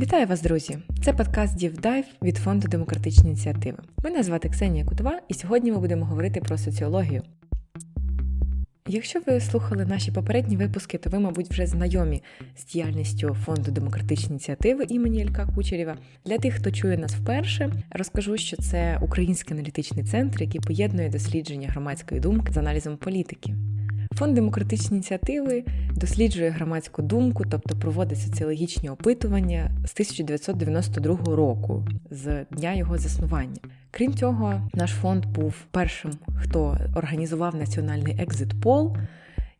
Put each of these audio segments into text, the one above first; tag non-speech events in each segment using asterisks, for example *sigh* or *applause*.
Вітаю вас, друзі! Це подкаст Дівдайв від фонду демократичні ініціативи. Мене звати Ксенія Кутова, і сьогодні ми будемо говорити про соціологію. Якщо ви слухали наші попередні випуски, то ви, мабуть, вже знайомі з діяльністю фонду демократичні ініціативи імені Ілька Кучерєва. Для тих, хто чує нас вперше, розкажу, що це український аналітичний центр, який поєднує дослідження громадської думки з аналізом політики. Фонд демократичні ініціативи досліджує громадську думку, тобто проводить соціологічні опитування з 1992 року, з дня його заснування. Крім цього, наш фонд був першим, хто організував національний екзит пол,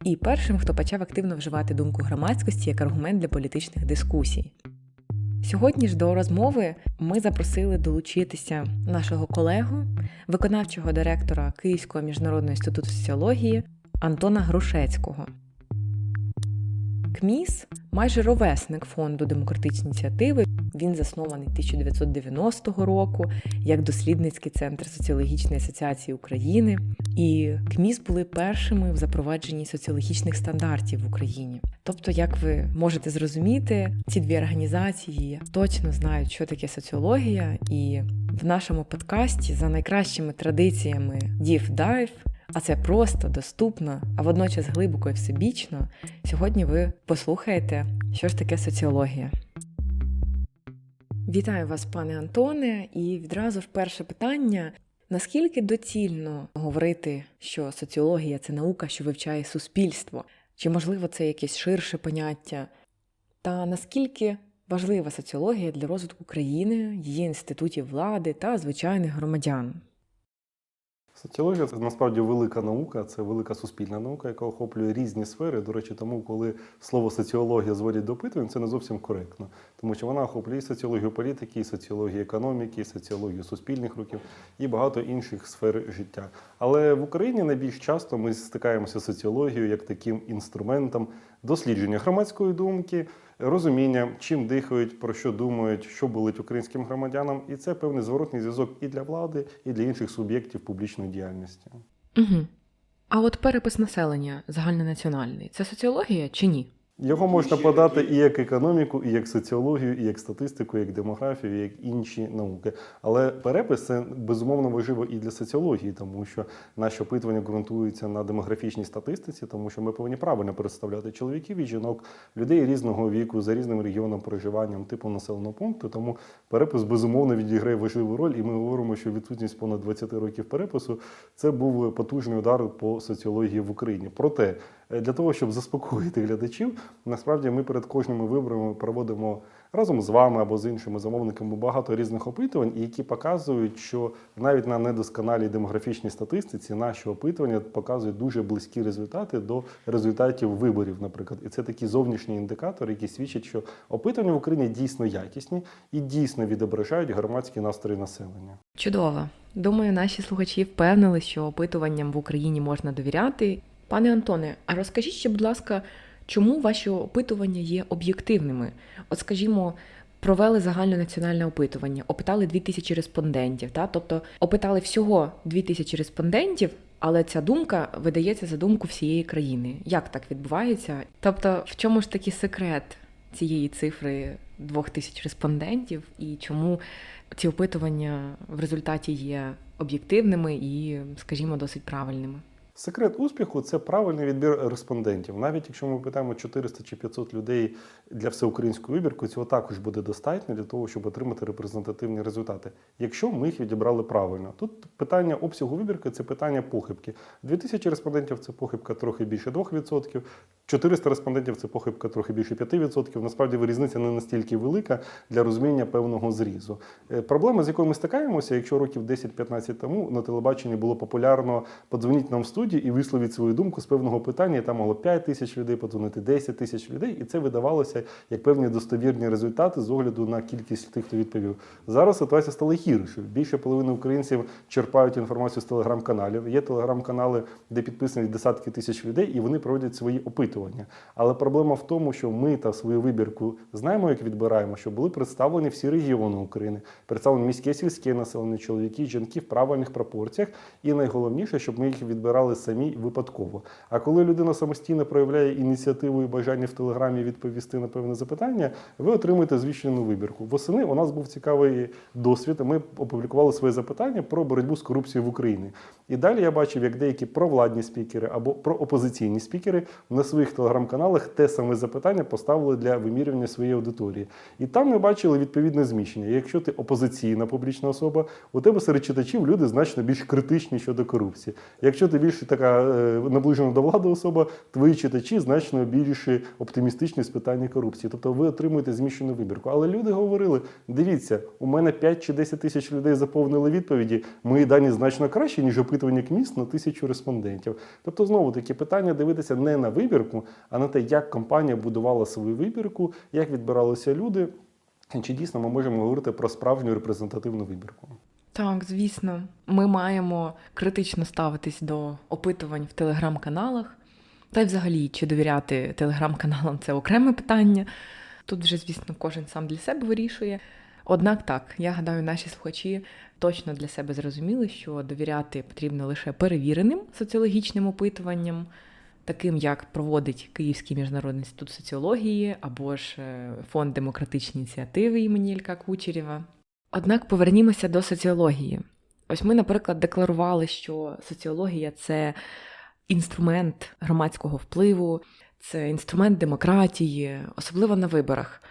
і першим, хто почав активно вживати думку громадськості як аргумент для політичних дискусій. Сьогодні ж до розмови ми запросили долучитися нашого колегу, виконавчого директора Київського міжнародного інституту соціології Антона Грушецького. КМІС майже ровесник фонду демократичні ініціативи. Він заснований 1990 року як дослідницький центр соціологічної асоціації України. І КМІС були першими в запровадженні соціологічних стандартів в Україні. Тобто, як ви можете зрозуміти, ці дві організації точно знають, що таке соціологія, і в нашому подкасті за найкращими традиціями Дів Дайв а це просто доступно, а водночас глибоко і всебічно. Сьогодні ви послухаєте, що ж таке соціологія. Вітаю вас, пане Антоне, і відразу ж перше питання. Наскільки доцільно говорити, що соціологія це наука, що вивчає суспільство, чи можливо це якесь ширше поняття? Та наскільки важлива соціологія для розвитку країни, її інститутів влади та звичайних громадян? Соціологія це насправді велика наука, це велика суспільна наука, яка охоплює різні сфери. До речі, тому коли слово соціологія зводять до опитувань, це не зовсім коректно, тому що вона охоплює і соціологію політики, і соціологію економіки, і соціологію суспільних рухів і багато інших сфер життя. Але в Україні найбільш часто ми стикаємося з соціологією як таким інструментом дослідження громадської думки розуміння, чим дихають, про що думають, що болить українським громадянам, і це певний зворотний зв'язок і для влади, і для інших суб'єктів публічної діяльності. Угу. А от перепис населення загальнонаціональний це соціологія чи ні? Його можна подати і як економіку, і як соціологію, і як статистику, і як демографію, і як інші науки. Але перепис це безумовно важливо і для соціології, тому що наші опитування ґрунтуються на демографічній статистиці, тому що ми повинні правильно представляти чоловіків і жінок, людей різного віку, за різним регіоном проживанням, типу населеного пункту. Тому перепис безумовно відіграє важливу роль, і ми говоримо, що відсутність понад 20 років перепису це був потужний удар по соціології в Україні. Проте для того, щоб заспокоїти глядачів, насправді ми перед кожними виборами проводимо разом з вами або з іншими замовниками багато різних опитувань, які показують, що навіть на недосконалій демографічній статистиці наші опитування показують дуже близькі результати до результатів виборів, наприклад. І це такі зовнішні індикатори, які свідчать, що опитування в Україні дійсно якісні і дійсно відображають громадські настрої населення. Чудово. Думаю, наші слухачі впевнили, що опитуванням в Україні можна довіряти. Пане Антоне, а розкажіть ще, будь ласка, чому ваші опитування є об'єктивними? От, скажімо, провели загальнонаціональне опитування, опитали 2000 респондентів, та? тобто опитали всього 2000 респондентів, але ця думка видається за думку всієї країни. Як так відбувається? Тобто, в чому ж такий секрет цієї цифри 2000 респондентів і чому ці опитування в результаті є об'єктивними і, скажімо, досить правильними? Секрет успіху це правильний відбір респондентів. Навіть якщо ми питаємо 400 чи 500 людей для всеукраїнської вибірки, цього також буде достатньо для того, щоб отримати репрезентативні результати. Якщо ми їх відібрали правильно, тут питання обсягу вибірки це питання похибки. 2000 респондентів це похибка трохи більше 2%, 400 респондентів це похибка трохи більше 5%. Насправді різниця не настільки велика для розуміння певного зрізу. Е, проблема, з якою ми стикаємося, якщо років 10-15 тому на телебаченні було популярно подзвоніть нам в студію і висловіть свою думку з певного питання. Там могло 5 тисяч людей подзвонити, 10 тисяч людей, і це видавалося як певні достовірні результати з огляду на кількість тих, хто відповів. Зараз ситуація стала гіршою. Більше половини українців черпають інформацію з телеграм-каналів. Є телеграм-канали, де підписані десятки тисяч людей, і вони проводять свої опитування опитування. Але проблема в тому, що ми та свою вибірку знаємо, як відбираємо, що були представлені всі регіони України, представлені міське сільське населення, чоловіки, жінки в правильних пропорціях. І найголовніше, щоб ми їх відбирали самі випадково. А коли людина самостійно проявляє ініціативу і бажання в телеграмі відповісти на певне запитання, ви отримуєте звіщену вибірку. Восени у нас був цікавий досвід. Ми опублікували своє запитання про боротьбу з корупцією в Україні. І далі я бачив, як деякі провладні спікери або проопозиційні спікери на своїх телеграм-каналах те саме запитання поставили для вимірювання своєї аудиторії. І там ми бачили відповідне зміщення. Якщо ти опозиційна публічна особа, у тебе серед читачів люди значно більш критичні щодо корупції. Якщо ти більш така е, наближена до влади особа, твої читачі значно більш оптимістичні з питання корупції. Тобто ви отримуєте зміщену вибірку. Але люди говорили: дивіться, у мене 5 чи 10 тисяч людей заповнили відповіді. Мої дані значно кращі, ніж опитування КМІС на тисячу респондентів. Тобто, знову таки питання дивитися не на вибірку, а на те, як компанія будувала свою вибірку, як відбиралися люди. Чи дійсно ми можемо говорити про справжню репрезентативну вибірку? Так, звісно, ми маємо критично ставитись до опитувань в телеграм-каналах. Та й взагалі, чи довіряти телеграм-каналам це окреме питання. Тут вже, звісно, кожен сам для себе вирішує. Однак так, я гадаю, наші слухачі точно для себе зрозуміли, що довіряти потрібно лише перевіреним соціологічним опитуванням, таким як проводить Київський міжнародний інститут соціології або ж е, фонд демократичні ініціативи імені Ілька Кучерєва. Однак повернімося до соціології. Ось ми, наприклад, декларували, що соціологія це інструмент громадського впливу, це інструмент демократії, особливо на виборах.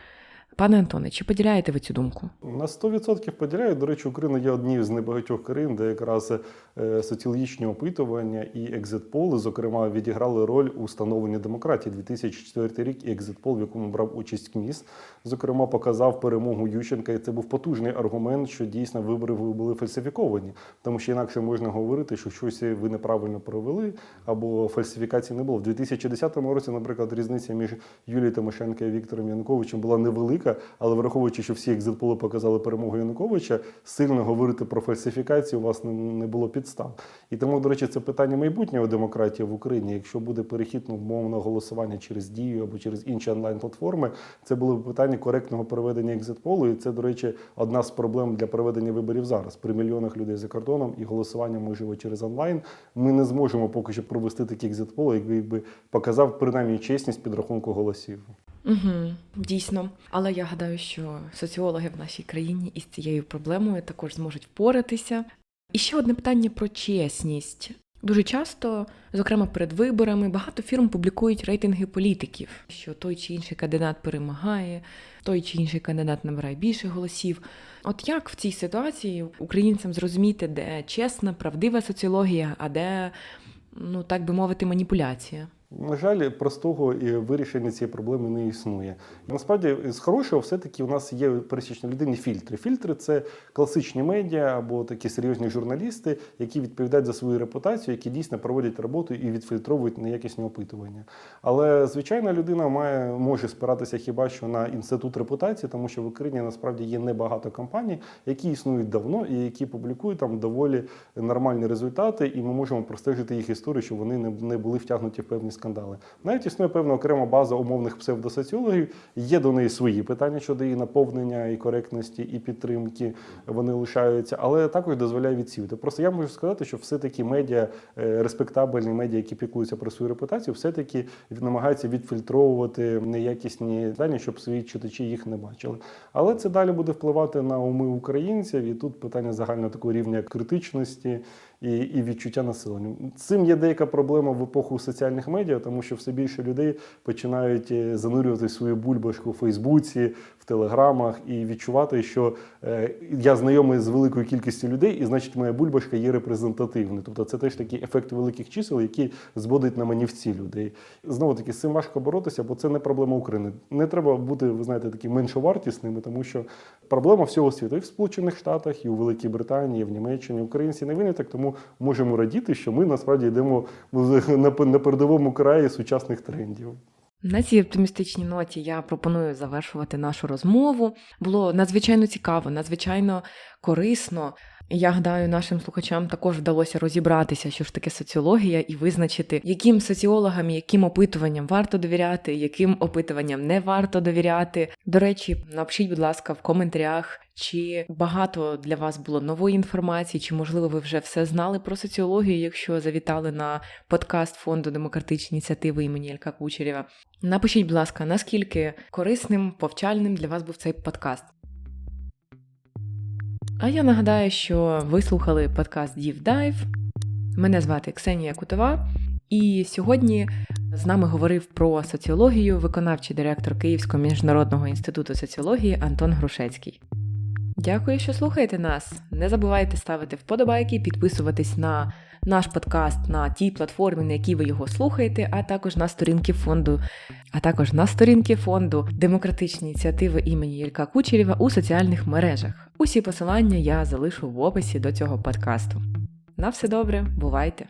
Пане Антоне, чи поділяєте ви цю думку? На 100% поділяю. До речі, Україна є однією з небагатьох країн, де якраз е, соціологічні опитування і екзитполи, зокрема, відіграли роль у становленні демократії. 2004 рік і екзитпол, в якому брав участь КМІС, зокрема, показав перемогу Ющенка, і це був потужний аргумент, що дійсно вибори були фальсифіковані, тому що інакше можна говорити, що щось ви неправильно провели або фальсифікації не було. В 2010 році, наприклад, різниця між Юлією Тимошенко і Віктором Януковичем була невелика, але враховуючи, що всі екзитполи показали перемогу Януковича, сильно говорити про фальсифікацію у вас не- не було підстав. І тому, до речі, це питання майбутнього демократії в Україні. Якщо буде перехід ну, умовно голосування через дію або через інші онлайн-платформи, це було б питання коректного проведення екзитполу. І це, до речі, одна з проблем для проведення виборів зараз. При мільйонах людей за кордоном і голосування можливо через онлайн. Ми не зможемо поки що провести такі екзитполи, який би показав принаймні чесність підрахунку голосів. Угу, дійсно. Але я гадаю, що соціологи в нашій країні із цією проблемою також зможуть впоратися. І ще одне питання про чесність. Дуже часто, зокрема перед виборами, багато фірм публікують рейтинги політиків, що той чи інший кандидат перемагає, той чи інший кандидат набирає більше голосів. От як в цій ситуації українцям зрозуміти, де чесна, правдива соціологія, а де, ну так би мовити, маніпуляція? На жаль, простого вирішення цієї проблеми не існує. Насправді, з хорошого, все-таки у нас є пересічні людині фільтри. Фільтри це класичні медіа або такі серйозні журналісти, які відповідають за свою репутацію, які дійсно проводять роботу і відфільтровують неякісні опитування. Але звичайна людина має може спиратися хіба що на інститут репутації, тому що в Україні насправді є небагато компаній, які існують давно і які публікують там доволі нормальні результати, і ми можемо простежити їх історію, що вони не були втягнуті в певні скандали. Навіть існує певна окрема база умовних псевдосоціологів. Є до неї свої питання щодо її наповнення і коректності, і підтримки. Вони лишаються, але також дозволяє відсіяти. Просто я можу сказати, що все-таки медіа, е, респектабельні медіа, які піклуються про свою репутацію, все-таки намагаються відфільтровувати неякісні дані, щоб свої читачі їх не бачили. Але це далі буде впливати на уми українців, і тут питання загального такого рівня критичності і, і відчуття населення. Цим є деяка проблема в епоху соціальних медіа, тому що все більше людей починають е, занурювати свою бульбашку в Фейсбуці, в Телеграмах і відчувати, що е, я знайомий з великою кількістю людей, і значить моя бульбашка є репрезентативною. Тобто це теж такий ефект великих чисел, які зводить на манівці людей. Знову таки, з цим важко боротися, бо це не проблема України. Не треба бути, ви знаєте, такими меншовартісними, тому що проблема всього світу і в Сполучених Штатах, і у Великій Британії, і в Німеччині. Українці не виняток, тому можемо радіти, що ми насправді йдемо *laughs* на передовому краї сучасних трендів. На цій оптимістичній ноті я пропоную завершувати нашу розмову. Було надзвичайно цікаво, надзвичайно корисно. Я гадаю, нашим слухачам також вдалося розібратися, що ж таке соціологія, і визначити, яким соціологам, яким опитуванням варто довіряти, яким опитуванням не варто довіряти. До речі, напишіть, будь ласка, в коментарях, чи багато для вас було нової інформації, чи можливо ви вже все знали про соціологію, якщо завітали на подкаст фонду демократичні ініціативи імені Ілька Кучерєва. Напишіть, будь ласка, наскільки корисним, повчальним для вас був цей подкаст. А я нагадаю, що ви слухали подкаст Deep Dive. Мене звати Ксенія Кутова, і сьогодні з нами говорив про соціологію виконавчий директор Київського міжнародного інституту соціології Антон Грушецький. Дякую, що слухаєте нас. Не забувайте ставити вподобайки, підписуватись на наш подкаст на тій платформі, на якій ви його слухаєте, а також на сторінки фонду, а також на сторінки фонду демократичні ініціативи імені Єлька Кучерєва у соціальних мережах. Усі посилання я залишу в описі до цього подкасту. На все добре, бувайте!